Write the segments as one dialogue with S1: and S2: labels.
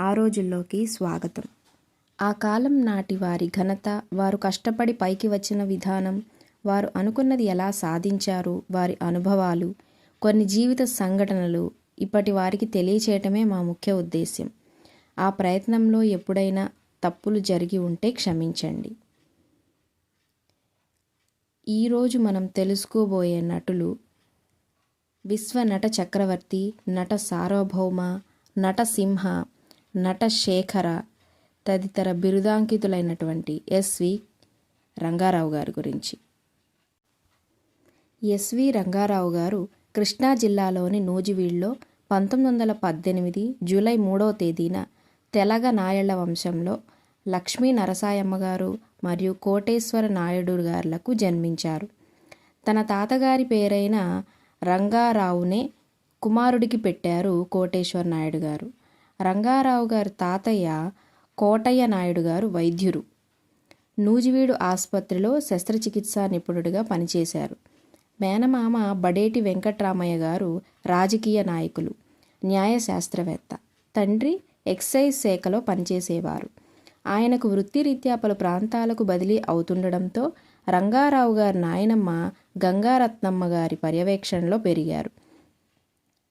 S1: ఆ రోజుల్లోకి స్వాగతం. ఆ కాలం నాటి వారి ఘనత వారు కష్టపడి పైకి వచ్చిన విధానం వారు అనుకున్నది ఎలా సాధించారు వారి అనుభవాలు కొన్ని జీవిత సంఘటనలు ఇప్పటి వారికి తెలియచేయటమే మా ముఖ్య ఉద్దేశ్యం. ఆ ప్రయత్నంలో ఎప్పుడైనా తప్పులు జరిగి ఉంటే క్షమించండి. ఈరోజు మనం తెలుసుకోబోయే నటులు విశ్వ నట చక్రవర్తి నట సార్వభౌమ నట నట శేఖర తదితర బిరుదాంకితులైనటువంటి ఎస్వి రంగారావు గారి గురించి. ఎస్వి రంగారావు గారు కృష్ణా జిల్లాలోని నూజివీడులో పంతొమ్మిది వందల పద్దెనిమిది జూలై మూడవ తేదీన తెలగ నాయళ్ళ వంశంలో లక్ష్మీ నరసాయమ్మ గారు మరియు కోటేశ్వర నాయుడు గారులకు జన్మించారు. తన తాతగారి పేరైన రంగారావునే కుమారుడికి పెట్టారు కోటేశ్వర నాయుడు గారు రంగారావు గారి తాతయ్య కోటయ్య నాయుడు గారు వైద్యురు నూజివీడు ఆసుపత్రిలో శస్త్రచికిత్సా నిపుణుడిగా పనిచేశారు. మేనమామ బడేటి వెంకట్రామయ్య గారు రాజకీయ నాయకులు న్యాయశాస్త్రవేత్త. తండ్రి ఎక్సైజ్ శాఖలో పనిచేసేవారు. ఆయనకు వృత్తిరీత్యా పలు ప్రాంతాలకు బదిలీ అవుతుండడంతో రంగారావు గారి నాయనమ్మ గంగారత్నమ్మ గారి పర్యవేక్షణలో పెరిగారు.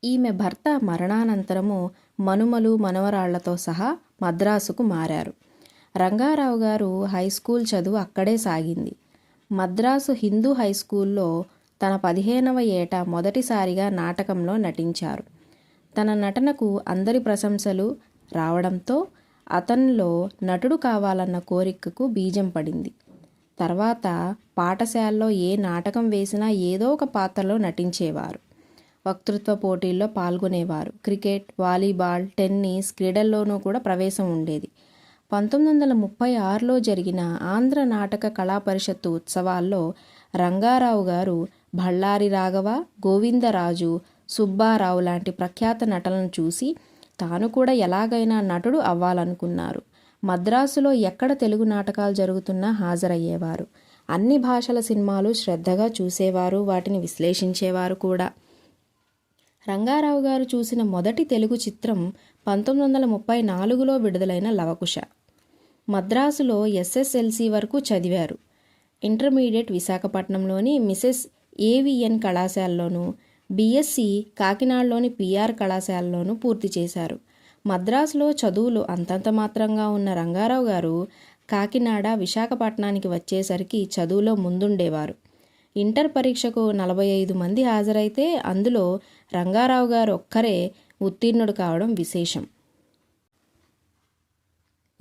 S1: ఈమె భర్త మరణానంతరము మనుమలు మనవరాళ్ళతో సహా మద్రాసుకు మారారు. రంగారావు గారు హై స్కూల్ చదువు అక్కడే సాగింది. మద్రాసు హిందూ హై స్కూల్లో తన పదిహేనవ ఏట మొదటిసారిగా నాటకంలో నటించారు. తన నటనకు అందరి ప్రశంసలు రావడంతో అతనిలో నటుడు కావాలన్న కోరికకు బీజం పడింది. తర్వాత పాఠశాలలో ఏ నాటకం వేసినా ఏదో ఒక పాత్రలో నటించేవారు. వక్తృత్వ పోటీల్లో పాల్గొనేవారు. క్రికెట్ వాలీబాల్ టెన్నిస్ క్రీడల్లోనూ కూడా ప్రవేశం ఉండేది. పంతొమ్మిది వందల ముప్పై ఆరులో జరిగిన ఆంధ్ర నాటక కళా పరిషత్తు ఉత్సవాల్లో రంగారావు గారు బళ్ళారి రాఘవ గోవిందరాజు సుబ్బారావు లాంటి ప్రఖ్యాత నటలను చూసి తాను కూడా ఎలాగైనా నటుడు అవ్వాలనుకున్నారు. మద్రాసులో ఎక్కడ తెలుగు నాటకాలు జరుగుతున్నా హాజరయ్యేవారు. అన్ని భాషల సినిమాలు శ్రద్ధగా చూసేవారు వాటిని విశ్లేషించేవారు కూడా. రంగారావు గారు చూసిన మొదటి తెలుగు చిత్రం పంతొమ్మిది వందల ముప్పై నాలుగులో విడుదలైన లవకుశ. మద్రాసులో ఎస్ఎస్ఎల్సి వరకు చదివారు. ఇంటర్మీడియట్ విశాఖపట్నంలోని మిసెస్ ఏవిఎన్ కళాశాలలోను బీఎస్సీ కాకినాడలోని పిఆర్ కళాశాలలోనూ పూర్తి చేశారు. మద్రాసులో చదువులు అంతంత మాత్రంగా ఉన్న రంగారావు గారు కాకినాడ విశాఖపట్నానికి వచ్చేసరికి చదువులో ముందుండేవారు. ఇంటర్ పరీక్షకు నలభై ఐదు మంది హాజరైతే అందులో రంగారావు గారు ఒక్కరే ఉత్తీర్ణుడు కావడం విశేషం.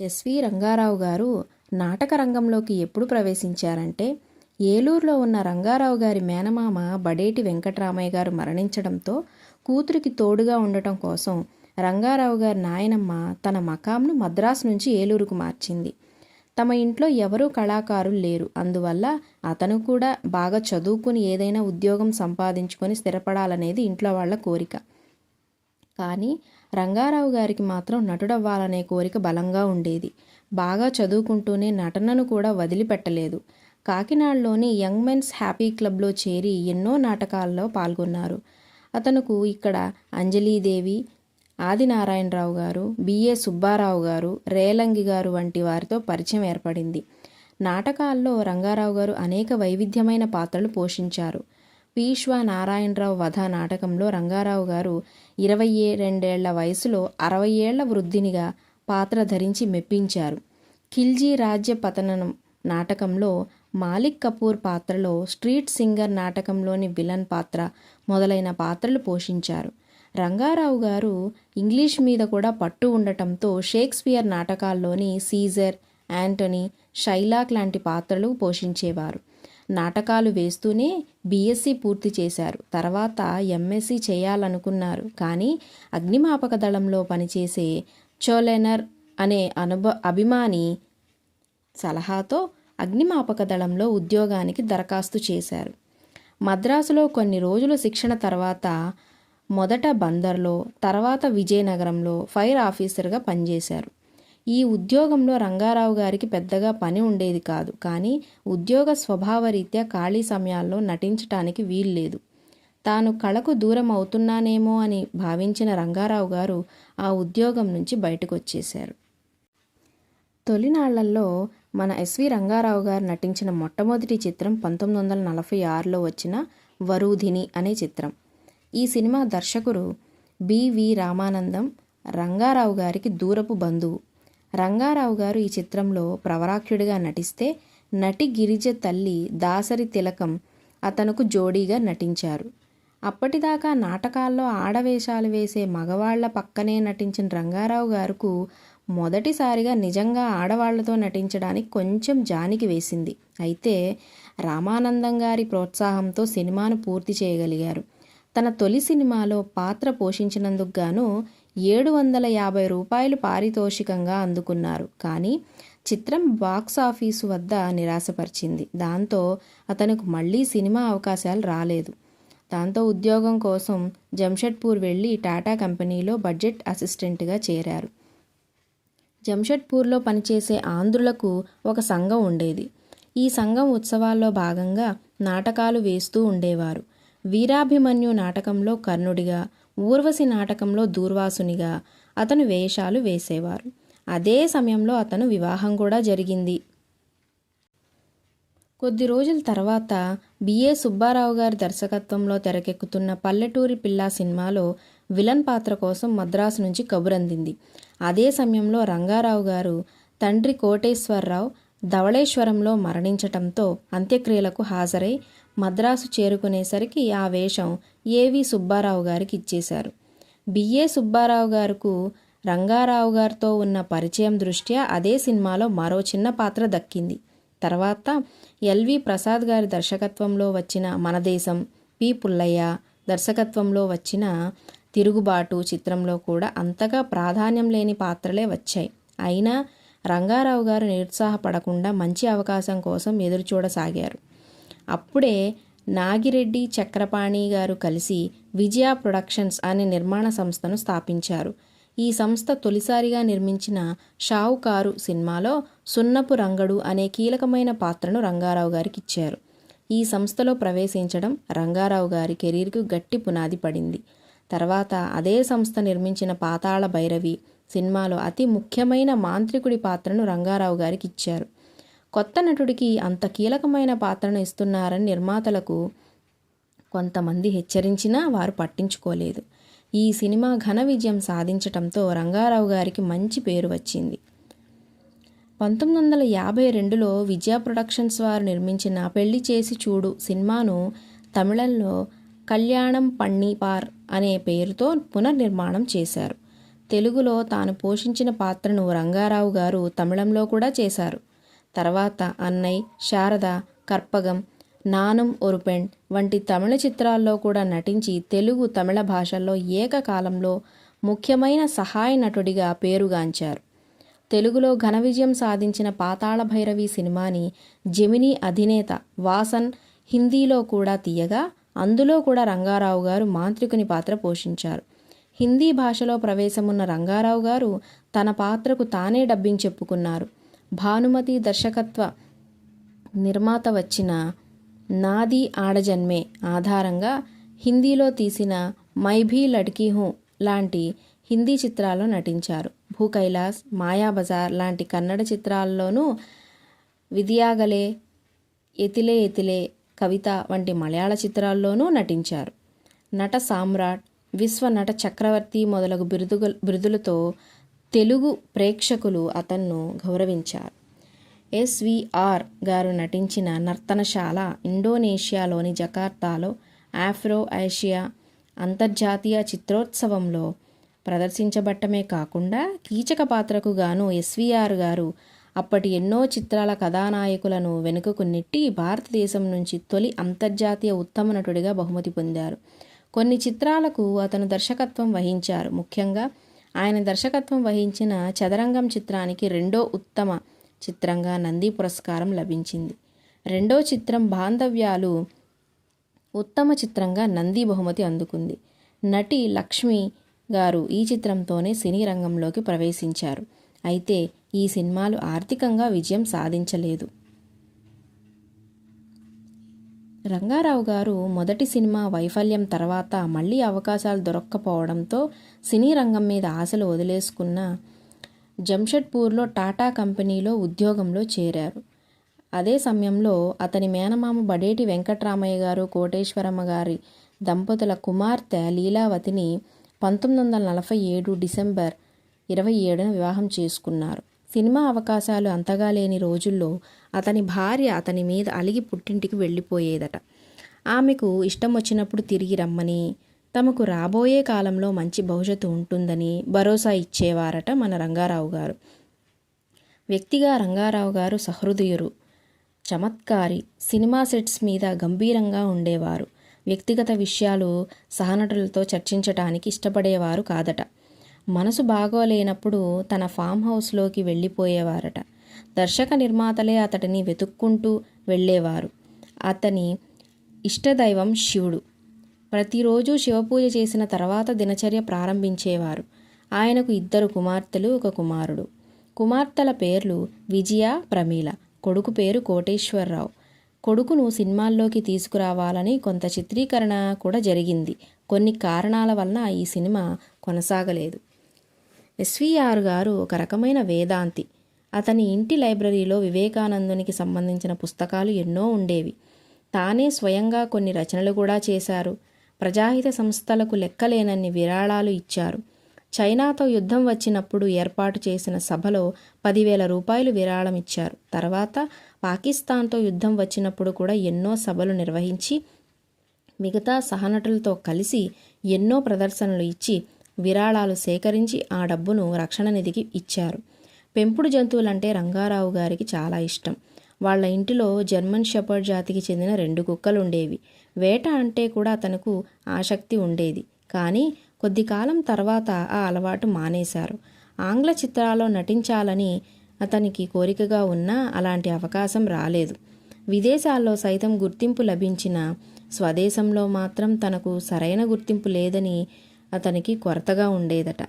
S1: ఎస్వి రంగారావు గారు నాటక రంగంలోకి ఎప్పుడు ప్రవేశించారంటే ఏలూరులో ఉన్న రంగారావు గారి మేనమామ బడేటి వెంకటరామయ్య గారు మరణించడంతో కూతురికి తోడుగా ఉండటం కోసం రంగారావు గారి నాయనమ్మ తన మకాంను మద్రాసు నుంచి ఏలూరుకు మార్చింది. తమ ఇంట్లో ఎవరూ కళాకారులు లేరు. అందువల్ల అతను కూడా బాగా చదువుకుని ఏదైనా ఉద్యోగం సంపాదించుకొని స్థిరపడాలనేది ఇంట్లో వాళ్ళ కోరిక. కానీ రంగారావు గారికి మాత్రం నటుడవ్వాలనే కోరిక బలంగా ఉండేది. బాగా చదువుకుంటూనే నటనను కూడా వదిలిపెట్టలేదు. కాకినాడలోని యంగ్ మెన్స్ హ్యాపీ క్లబ్లో చేరి ఎన్నో నాటకాల్లో పాల్గొన్నారు. అతనుకు ఇక్కడ అంజలీదేవి ఆదినారాయణరావు గారు బిఏ సుబ్బారావు గారు రేలంగి గారు వంటి వారితో పరిచయం ఏర్పడింది. నాటకాల్లో రంగారావు గారు అనేక వైవిధ్యమైన పాత్రలు పోషించారు. పీష్వా నారాయణరావు వధ నాటకంలో రంగారావు గారు ఇరవై రెండేళ్ళ వయసులో అరవై ఏళ్ళ వృద్ధినిగా పాత్ర ధరించి మెప్పించారు. ఖిల్జీ రాజ్య పతనం నాటకంలో మాలిక్ కపూర్ పాత్రలో స్ట్రీట్ సింగర్ నాటకంలోని విలన్ పాత్ర మొదలైన పాత్రలు పోషించారు. రంగారావు గారు ఇంగ్లీష్ మీద కూడా పట్టు ఉండటంతో షేక్స్పియర్ నాటకాల్లోని సీజర్ యాంటనీ షైలాక్ లాంటి పాత్రలు పోషించేవారు. నాటకాలు వేస్తూనే బీఎస్సీ పూర్తి చేశారు. తర్వాత ఎంఎస్సీ చేయాలనుకున్నారు. కానీ అగ్నిమాపక దళంలో పనిచేసే చోలెనర్ అనే అనుభ అభిమాని సలహాతో అగ్నిమాపక దళంలో ఉద్యోగానికి దరఖాస్తు చేశారు. మద్రాసులో కొన్ని రోజుల శిక్షణ తర్వాత మొదట బందర్లో తర్వాత విజయనగరంలో ఫైర్ ఆఫీసర్గా పనిచేశారు. ఈ ఉద్యోగంలో రంగారావు గారికి పెద్దగా పని ఉండేది కాదు. కానీ ఉద్యోగ స్వభావరీత్యా ఖాళీ సమయాల్లో నటించటానికి వీల్లేదు తాను కళకు దూరం అవుతున్నానేమో అని భావించిన రంగారావు గారు ఆ ఉద్యోగం నుంచి బయటకు వచ్చేశారు తొలినాళ్ళలో మన ఎస్వి రంగారావు గారు నటించిన మొట్టమొదటి చిత్రం పంతొమ్మిది వందల నలభై ఆరులో వచ్చిన వరూధిని అనే చిత్రం. ఈ సినిమా దర్శకుడు బివి రామానందం రంగారావు గారికి దూరపు బంధువు. రంగారావు గారు ఈ చిత్రంలో ప్రవరాఖ్యుడిగా నటిస్తే నటి గిరిజ తల్లి దాసరి తిలకం అతనుకు జోడీగా నటించారు. అప్పటిదాకా నాటకాల్లో ఆడవేషాలు వేసే మగవాళ్ళ పక్కనే నటించిన రంగారావు గారుకు మొదటిసారిగా నిజంగా ఆడవాళ్ళతో నటించడానికి కొంచెం జానికి వేసింది. అయితే రామానందం గారి ప్రోత్సాహంతో సినిమాను పూర్తి చేయగలిగారు. తన తొలి సినిమాలో పాత్ర పోషించినందుకు గాను ఏడు వందల యాభై రూపాయలు పారితోషికంగా అందుకున్నారు. కానీ చిత్రం బాక్స్ ఆఫీసు వద్ద నిరాశపరిచింది. దాంతో అతనికి మళ్ళీ సినిమా అవకాశాలు రాలేదు. దాంతో ఉద్యోగం కోసం జంషెడ్పూర్ వెళ్ళి టాటా కంపెనీలో బడ్జెట్ అసిస్టెంట్గా చేరారు. జంషెడ్పూర్లో పనిచేసే ఆంధ్రులకు ఒక సంఘం ఉండేది. ఈ సంఘం ఉత్సవాల్లో భాగంగా నాటకాలు వేస్తూ ఉండేవారు. వీరాభిమన్యు నాటకంలో కర్ణుడిగా ఊర్వశి నాటకంలో దూర్వాసునిగా అతను వేషాలు వేసేవారు. అదే సమయంలో అతను వివాహం కూడా జరిగింది. కొద్ది రోజుల తర్వాత బిఏ సుబ్బారావు గారి దర్శకత్వంలో తెరకెక్కుతున్న పల్లెటూరి పిల్ల సినిమాలో విలన్ పాత్ర కోసం మద్రాసు నుంచి కబురందింది. అదే సమయంలో రంగారావు గారు తండ్రి కోటేశ్వరరావు ధవళేశ్వరంలో మరణించటంతో అంత్యక్రియలకు హాజరై మద్రాసు చేరుకునేసరికి ఆ వేషం ఏవి సుబ్బారావు గారికి ఇచ్చేశారు. బిఏ సుబ్బారావు గారుకు రంగారావు గారితో ఉన్న పరిచయం దృష్ట్యా అదే సినిమాలో మరో చిన్న పాత్ర దక్కింది. తర్వాత ఎల్వి ప్రసాద్ గారి దర్శకత్వంలో వచ్చిన మనదేశం పి. పుల్లయ్య దర్శకత్వంలో వచ్చిన తిరుగుబాటు చిత్రంలో కూడా అంతగా ప్రాధాన్యం లేని పాత్రలే వచ్చాయి. అయినా రంగారావు గారు నిరుత్సాహపడకుండా మంచి అవకాశం కోసం ఎదురుచూడసాగారు. అప్పుడే నాగిరెడ్డి చక్రపాణి గారు కలిసి విజయ ప్రొడక్షన్స్ అనే నిర్మాణ సంస్థను స్థాపించారు. ఈ సంస్థ తొలిసారిగా నిర్మించిన షావుకారు సినిమాలో సున్నపు రంగడు అనే కీలకమైన పాత్రను రంగారావు గారికి ఇచ్చారు. ఈ సంస్థలో ప్రవేశించడం రంగారావు గారి కెరీర్కు గట్టి పునాది పడింది. తర్వాత అదే సంస్థ నిర్మించిన పాతాళ భైరవి సినిమాలో అతి ముఖ్యమైన మాంత్రికుడి పాత్రను రంగారావు గారికి ఇచ్చారు. కొత్త నటుడికి అంత కీలకమైన పాత్రను ఇస్తున్నారని నిర్మాతలకు కొంతమంది హెచ్చరించినా వారు పట్టించుకోలేదు. ఈ సినిమా ఘన విజయం సాధించటంతో రంగారావు గారికి మంచి పేరు వచ్చింది. పంతొమ్మిది వందల యాభై రెండులో విజయ ప్రొడక్షన్స్ వారు నిర్మించిన పెళ్ళి చేసి చూడు సినిమాను తమిళంలో కళ్యాణం పన్నీపార్ అనే పేరుతో పునర్నిర్మాణం చేశారు. తెలుగులో తాను పోషించిన పాత్రను రంగారావు గారు తమిళంలో కూడా చేశారు. తర్వాత అన్నయ్ శారద కర్పగం నానం ఒరుపెండ్ వంటి తమిళ చిత్రాల్లో కూడా నటించి తెలుగు తమిళ భాషల్లో ఏకకాలంలో ముఖ్యమైన సహాయ నటుడిగా పేరుగాంచారు. తెలుగులో ఘన విజయం సాధించిన పాతాళ భైరవి సినిమాని జెమినీ అధినేత వాసన్ హిందీలో కూడా తీయగా అందులో కూడా రంగారావు గారు మాంత్రికుని పాత్ర పోషించారు. హిందీ భాషలో ప్రవేశమున్న రంగారావు గారు తన పాత్రకు తానే డబ్బింగ్ చెప్పుకున్నారు. భానుమతి దర్శకత్వ నిర్మాత వచ్చిన నాది ఆడజన్మే ఆధారంగా హిందీలో తీసిన మై భీ లడ్కీ హూ లాంటి హిందీ చిత్రాల్లో నటించారు. భూ కైలాస్ మాయాబజార్ లాంటి కన్నడ చిత్రాల్లోనూ విదియాగలే ఎతిలే ఎతిలే కవిత వంటి మలయాళ చిత్రాల్లోనూ నటించారు. నట సామ్రాట్ విశ్వ నట చక్రవర్తి మొదలగు బిరుదుగ బిరుదులతో తెలుగు ప్రేక్షకులు అతన్ను గౌరవించారు. ఎస్విఆర్ గారు నటించిన నర్తనశాల ఇండోనేషియాలోని జకార్తాలో ఆఫ్రో ఏషియా అంతర్జాతీయ చిత్రోత్సవంలో ప్రదర్శించబట్టమే కాకుండా కీచక పాత్రకు గాను ఎస్విఆర్ గారు అప్పటి ఎన్నో చిత్రాల కథానాయకులను వెనుకకు నెట్టి భారతదేశం నుంచి తొలి అంతర్జాతీయ ఉత్తమ నటుడిగా బహుమతి పొందారు. కొన్ని చిత్రాలకు అతను దర్శకత్వం వహించారు. ముఖ్యంగా ఆయన దర్శకత్వం వహించిన చదరంగం చిత్రానికి రెండో ఉత్తమ చిత్రంగా నంది పురస్కారం లభించింది. రెండో చిత్రం బాంధవ్యాలు ఉత్తమ చిత్రంగా నంది బహుమతి అందుకుంది. నటి లక్ష్మి గారు ఈ చిత్రంతోనే సినీ రంగంలోకి ప్రవేశించారు. అయితే ఈ సినిమాలు ఆర్థికంగా విజయం సాధించలేదు. రంగారావు గారు మొదటి సినిమా వైఫల్యం తర్వాత మళ్ళీ అవకాశాలు దొరక్కపోవడంతో సినీ రంగం మీద ఆశలు వదిలేసుకున్న జంషెడ్పూర్లో టాటా కంపెనీలో ఉద్యోగంలో చేరారు. అదే సమయంలో అతని మేనమామ బడేటి వెంకట్రామయ్య గారు కోటేశ్వరమ్మ గారి దంపతుల కుమార్తె లీలావతిని పంతొమ్మిది వందల నలభై ఏడు డిసెంబర్ ఇరవై ఏడున వివాహం చేసుకున్నారు. సినిమా అవకాశాలు అంతగా లేని రోజుల్లో అతని భార్య అతని మీద అలిగి పుట్టింటికి వెళ్ళిపోయేదట. ఆమెకు ఇష్టం వచ్చినప్పుడు తిరిగి రమ్మని తమకు రాబోయే కాలంలో మంచి భవిష్యత్తు ఉంటుందని భరోసా ఇచ్చేవారట మన రంగారావు గారు. వ్యక్తిగా రంగారావు గారు సహృదయురు చమత్కారి సినిమా సెట్స్ మీద గంభీరంగా ఉండేవారు. వ్యక్తిగత విషయాలు సహనటులతో చర్చించటానికి ఇష్టపడేవారు కాదట. మనసు బాగోలేనప్పుడు తన ఫామ్ హౌస్లోకి వెళ్ళిపోయేవారట. దర్శక నిర్మాతలే అతడిని వెతుక్కుంటూ వెళ్ళేవారు. అతని ఇష్టదైవం శివుడు. ప్రతిరోజు శివపూజ చేసిన తర్వాత దినచర్య ప్రారంభించేవారు. ఆయనకు ఇద్దరు కుమార్తెలు ఒక కుమారుడు. కుమార్తెల పేర్లు విజయ ప్రమీల. కొడుకు పేరు కోటేశ్వరరావు. కొడుకును సినిమాల్లోకి తీసుకురావాలని కొంత చిత్రీకరణ కూడా జరిగింది. కొన్ని కారణాల వలన ఈ సినిమా కొనసాగలేదు. ఎస్విఆర్ గారు ఒక రకమైన వేదాంతి. అతని ఇంటి లైబ్రరీలో వివేకానందునికి సంబంధించిన పుస్తకాలు ఎన్నో ఉండేవి. తానే స్వయంగా కొన్ని రచనలు కూడా చేశారు. ప్రజాహిత సంస్థలకు లెక్కలేనన్ని విరాళాలు ఇచ్చారు. చైనాతో యుద్ధం వచ్చినప్పుడు ఏర్పాటు చేసిన సభలో పదివేల రూపాయలు విరాళం ఇచ్చారు. తర్వాత పాకిస్తాన్తో యుద్ధం వచ్చినప్పుడు కూడా ఎన్నో సభలు నిర్వహించి మిగతా సహనటులతో కలిసి ఎన్నో ప్రదర్శనలు ఇచ్చి విరాళాలు సేకరించి ఆ డబ్బును రక్షణ నిధికి ఇచ్చారు. పెంపుడు జంతువులంటే రంగారావు గారికి చాలా ఇష్టం. వాళ్ళ ఇంటిలో జర్మన్ షెపర్డ్ జాతికి చెందిన రెండు కుక్కలు ఉండేవి వేట అంటే కూడా తనకు ఆసక్తి ఉండేది. కానీ కొద్ది కాలం తర్వాత ఆ అలవాటు మానేశారు. ఆంగ్ల చిత్రాల్లో నటించాలని అతనికి కోరికగా ఉన్నా అలాంటి అవకాశం రాలేదు. విదేశాల్లో సైతం గుర్తింపు లభించిన స్వదేశంలో మాత్రం తనకు సరైన గుర్తింపు లేదని అతనికి కొరతగా ఉండేదట.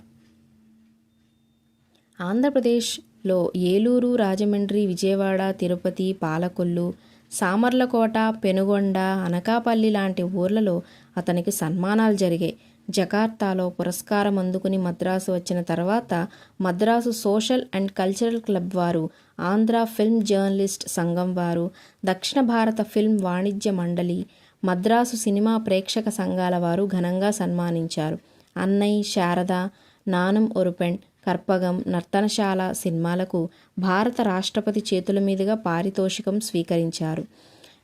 S1: ఆంధ్రప్రదేశ్లో ఏలూరు రాజమండ్రి విజయవాడ తిరుపతి పాలకొల్లు సామర్లకోట పెనుగొండ అనకాపల్లి లాంటి ఊర్లలో అతనికి సన్మానాలు జరిగాయి. జకార్తాలో పురస్కారం అందుకుని మద్రాసు వచ్చిన తర్వాత Madras social and cultural club వారు ఆంధ్ర ఫిల్మ్ జర్నలిస్ట్ సంఘం వారు దక్షిణ భారత ఫిల్మ్ వాణిజ్య మండలి మద్రాసు సినిమా ప్రేక్షక సంఘాల వారు ఘనంగా సన్మానించారు. అన్నయ్య శారద నానం ఒరుపెన్ కర్పగం నర్తనశాల సినిమాలకు భారత రాష్ట్రపతి చేతుల మీదుగా పారితోషికం స్వీకరించారు.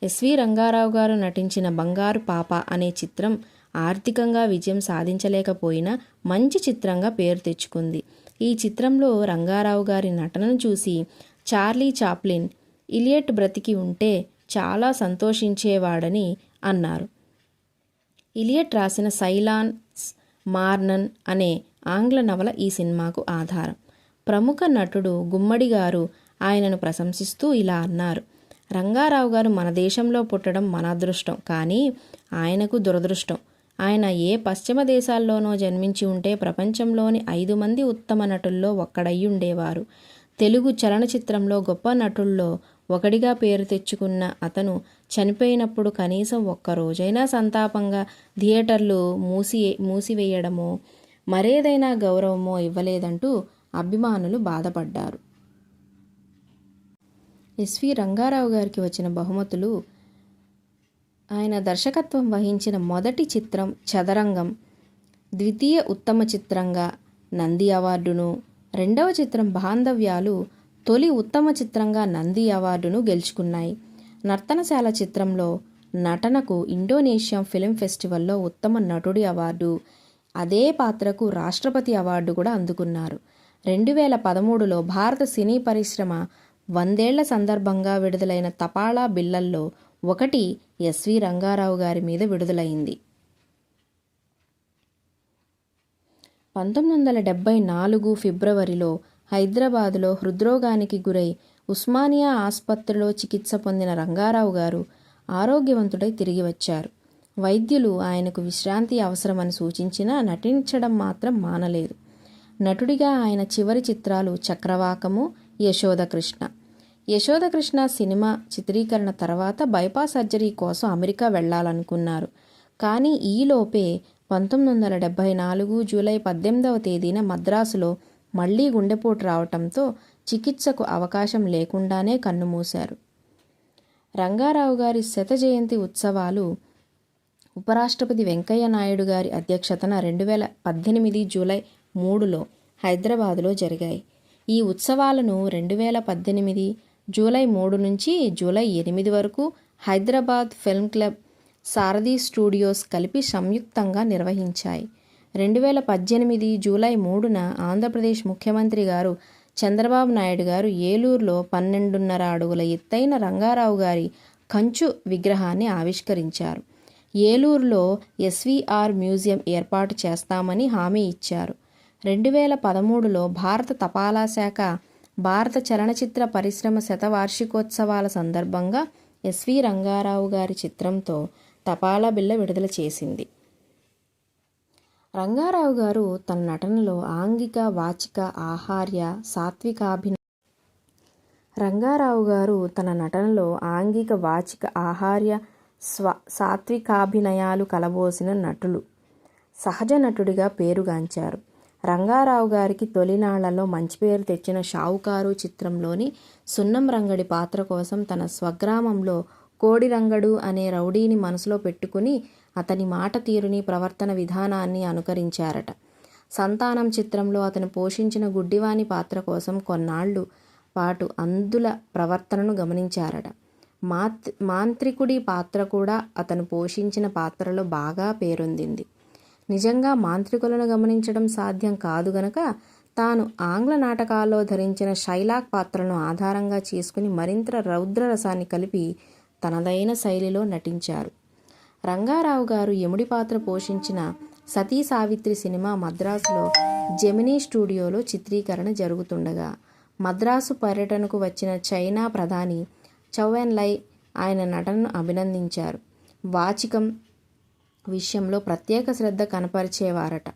S1: ఎస్వి రంగారావు గారు నటించిన బంగారు పాప అనే చిత్రం ఆర్థికంగా విజయం సాధించలేకపోయినా మంచి చిత్రంగా పేరు తెచ్చుకుంది. ఈ చిత్రంలో రంగారావు గారి నటనను చూసి చార్లీ చాప్లిన్ ఇలియట్ బ్రతికి ఉంటే చాలా సంతోషించేవాడని అన్నారు. ఇలియట్ రాసిన సైలాన్స్ మార్నన్ అనే ఆంగ్ల నవల ఈ సినిమాకు ఆధారం. ప్రముఖ నటుడు గుమ్మడి గారు ఆయనను ప్రశంసిస్తూ ఇలా అన్నారు. రంగారావు గారు మన దేశంలో పుట్టడం మన అదృష్టం కానీ ఆయనకు దురదృష్టం. ఆయన ఏ పశ్చిమ దేశాల్లోనో జన్మించి ఉంటే ప్రపంచంలోని ఐదు మంది ఉత్తమ నటుల్లో ఒక్కడయ్యుండేవారు తెలుగు చలనచిత్రంలో గొప్ప నటుల్లో ఒకడిగా పేరు తెచ్చుకున్న అతను చనిపోయినప్పుడు కనీసం ఒక్క రోజైనా సంతాపంగా థియేటర్లు మూసి మూసివేయడమో మరేదైనా గౌరవమో ఇవ్వలేదంటూ అభిమానులు బాధపడ్డారు. ఎస్వి రంగారావు గారికి వచ్చిన బహుమతులు ఆయన దర్శకత్వం వహించిన మొదటి చిత్రం చదరంగం ద్వితీయ ఉత్తమ చిత్రంగా నంది అవార్డును రెండవ చిత్రం బాంధవ్యాలు తొలి ఉత్తమ చిత్రంగా నంది అవార్డును గెలుచుకున్నాయి. నర్తనశాల చిత్రంలో నటనకు ఇండోనేషియా ఫిలిం ఫెస్టివల్లో ఉత్తమ నటుడి అవార్డు. అదే పాత్రకు రాష్ట్రపతి అవార్డు కూడా అందుకున్నారు. రెండు వేల పదమూడులో భారత సినీ పరిశ్రమ వందేళ్ళ సందర్భంగా విడుదలైన తపాళా బిల్లల్లో ఒకటి ఎస్వి రంగారావు గారి మీద విడుదలైంది. పంతొమ్మిది వందల డెబ్బై నాలుగు ఫిబ్రవరిలో హైదరాబాదులో హృద్రోగానికి గురై ఉస్మానియా ఆసుపత్రిలో చికిత్స పొందిన రంగారావు గారు ఆరోగ్యవంతుడై తిరిగి వచ్చారు. వైద్యులు ఆయనకు విశ్రాంతి అవసరమని సూచించినా నటించడం మాత్రం మానలేదు. నటుడిగా ఆయన చివరి చిత్రాలు చక్రవాకము యశోద కృష్ణ. యశోదకృష్ణ సినిమా చిత్రీకరణ తర్వాత బైపాస్ సర్జరీ కోసం అమెరికా వెళ్ళాలనుకున్నారు కానీ ఈలోపే పంతొమ్మిది వందల డెబ్భై నాలుగు జూలై పద్దెనిమిదవ తేదీన మద్రాసులో మళ్ళీ గుండెపోటు రావటంతో చికిత్సకు అవకాశం లేకుండానే కన్నుమూశారు. రంగారావు గారి శత జయంతి ఉత్సవాలు ఉపరాష్ట్రపతి వెంకయ్య నాయుడు గారి అధ్యక్షతన రెండు వేల పద్దెనిమిది జూలై మూడులో హైదరాబాదులో జరిగాయి. ఈ ఉత్సవాలను రెండు వేల పద్దెనిమిది జూలై మూడు నుంచి జూలై ఎనిమిది వరకు Hyderabad film club Sarathi studios కలిపి సంయుక్తంగా నిర్వహించాయి. రెండు వేల పద్దెనిమిది జూలై మూడున ఆంధ్రప్రదేశ్ ముఖ్యమంత్రి గారు చంద్రబాబు నాయుడు గారు ఏలూరులో పన్నెండున్నర అడుగుల ఎత్తైన రంగారావు గారి కంచు విగ్రహాన్ని ఆవిష్కరించారు. ఏలూరులో ఎస్వీఆర్ మ్యూజియం ఏర్పాటు చేస్తామని హామీ ఇచ్చారు. రెండు వేల పదమూడులో భారత తపాలా శాఖ భారత చలనచిత్ర పరిశ్రమ శతవార్షికోత్సవాల సందర్భంగా ఎస్వి రంగారావు గారి చిత్రంతో తపాలా బిల్ల విడుదల చేసింది. రంగారావు గారు తన నటనలో ఆంగిక వాచిక ఆహార్య సాత్వికాభిన రంగారావు గారు తన నటనలో ఆంగిక వాచిక ఆహార్య స్వ సాత్వికాభినయాలు కలబోసిన నటులు. సహజ నటుడిగా పేరుగాంచారు. రంగారావు గారికి తొలినాళ్ళలో మంచి పేరు తెచ్చిన షావుకారు చిత్రంలోని సున్నం రంగడి పాత్ర కోసం తన స్వగ్రామంలో కోడిరంగడు అనే రౌడీని మనసులో పెట్టుకుని అతని మాట తీరుని ప్రవర్తన విధానాన్ని అనుకరించారట. సంతానం చిత్రంలో అతను పోషించిన గుడ్డివాని పాత్ర కోసం కొన్నాళ్ళు పాటు అందుల ప్రవర్తనను గమనించారట. మాత్ మాంత్రికుడి పాత్ర కూడా అతను పోషించిన పాత్రలో బాగా పేరొందింది. నిజంగా మాంత్రికులను గమనించడం సాధ్యం కాదు గనక తాను ఆంగ్ల నాటకాల్లో ధరించిన శైలాక్ పాత్రను ఆధారంగా చేసుకుని మరింత రౌద్రరసాన్ని కలిపి తనదైన శైలిలో నటించారు. రంగారావు గారు యముడి పాత్ర పోషించిన సతీ సావిత్రి సినిమా మద్రాసులో జెమినీ స్టూడియోలో చిత్రీకరణ జరుగుతుండగా మద్రాసు పర్యటనకు వచ్చిన చైనా ప్రధాని చౌవెన్లై ఆయన నటనను అభినందించారు. వాచికం విషయంలో ప్రత్యేక శ్రద్ధ కనపరిచేవారట.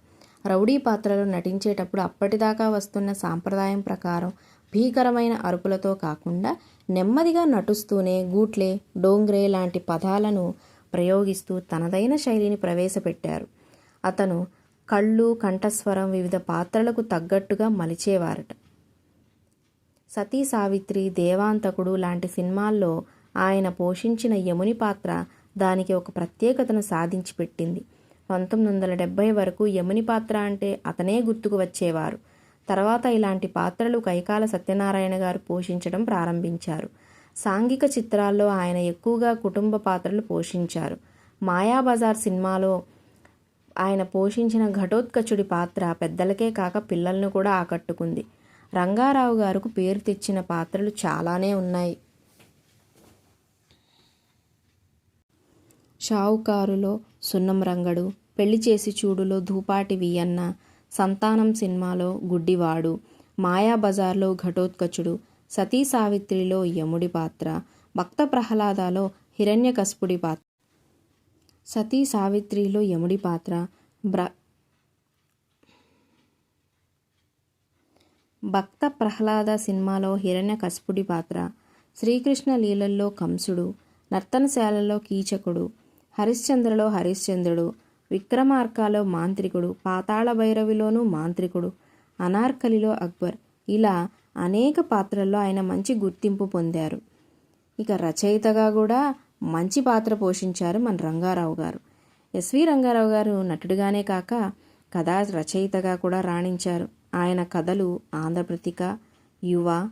S1: రౌడీ పాత్రలో నటించేటప్పుడు అప్పటిదాకా వస్తున్న సాంప్రదాయం ప్రకారం భీకరమైన అరుపులతో కాకుండా నెమ్మదిగా నటుస్తూనే గూట్లే డోంగ్రే లాంటి పదాలను ప్రయోగిస్తూ తనదైన శైలిని ప్రవేశపెట్టారు. అతను కళ్ళు కంఠస్వరం వివిధ పాత్రలకు తగ్గట్టుగా మలిచేవారట. సతీ సావిత్రి దేవాంతకుడు లాంటి సినిమాల్లో ఆయన పోషించిన యముని పాత్ర దానికి ఒక ప్రత్యేకతను సాధించి పెట్టింది. పంతొమ్మిది వందల డెబ్బై వరకు యముని పాత్ర అంటే అతనే గుర్తుకు వచ్చేవారు. తర్వాత ఇలాంటి పాత్రలు కైకాల సత్యనారాయణ గారు పోషించడం ప్రారంభించారు. సాంఘిక చిత్రాల్లో ఆయన ఎక్కువగా కుటుంబ పాత్రలు పోషించారు. మాయాబజార్ సినిమాలో ఆయన పోషించిన ఘటోత్కచుడి పాత్ర పెద్దలకే కాక పిల్లలను కూడా ఆకట్టుకుంది. రంగారావు గారికి పేరు తెచ్చిన పాత్రలు చాలానే ఉన్నాయి. షావుకారులో సున్నం రంగడు పెళ్ళి చేసి చూడులో ధూపాటి వియన్న సంతానం సినిమాలో గుడ్డివాడు మాయాబజార్లో ఘటోత్కచుడు సతీ సావిత్రిలో యముడి పాత్ర భక్త ప్రహ్లాదాలో హిరణ్యకశపుడి పాత్ర. సతీ సావిత్రిలో యముడి పాత్ర బ్ర భక్త ప్రహ్లాద సినిమాలో హిరణ్యకశపుడి పాత్ర. శ్రీకృష్ణ లీలల్లో కంసుడు నర్తనశాలలో కీచకుడు హరిశ్చంద్రలో హరిశ్చంద్రుడు విక్రమార్కాలో మాంత్రికుడు పాతాళ భైరవిలోనూ మాంత్రికుడు అనార్కలిలో అక్బర్. ఇలా అనేక పాత్రల్లో ఆయన మంచి గుర్తింపు పొందారు. ఇక రచయితగా కూడా మంచి పాత్ర పోషించారు మన రంగారావు గారు. ఎస్వి రంగారావు గారు నటుడిగానే కాక కథా రచయితగా కూడా రాణించారు. ఆయన కథలు ఆంధ్రప్రతిక యువ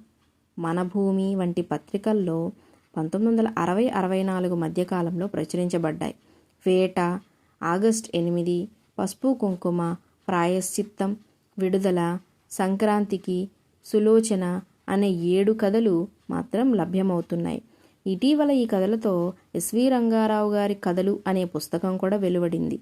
S1: మనభూమి వంటి పత్రికల్లో పంతొమ్మిది వందల అరవై అరవై నాలుగు మధ్యకాలంలో ప్రచురించబడ్డాయి. వేట ఆగస్ట్ ఎనిమిది పసుపు కుంకుమ ప్రాయశ్చిత్తం విడుదల సంక్రాంతికి సులోచన అనే ఏడు కథలు మాత్రం లభ్యమవుతున్నాయి. ఇటీవల ఈ కథలతో ఎస్వి రంగారావు గారి కథలు అనే పుస్తకం కూడా వెలువడింది.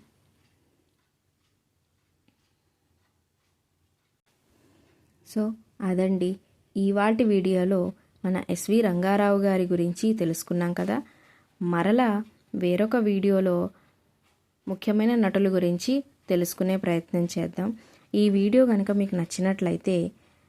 S1: సో అదండి. ఇవాటి వీడియోలో మన ఎస్వి రంగారావు గారి గురించి తెలుసుకున్నాం కదా. మరలా వేరొక వీడియోలో ముఖ్యమైన నటుల గురించి తెలుసుకునే ప్రయత్నం చేద్దాం. ఈ వీడియో కనుక మీకు నచ్చినట్లయితే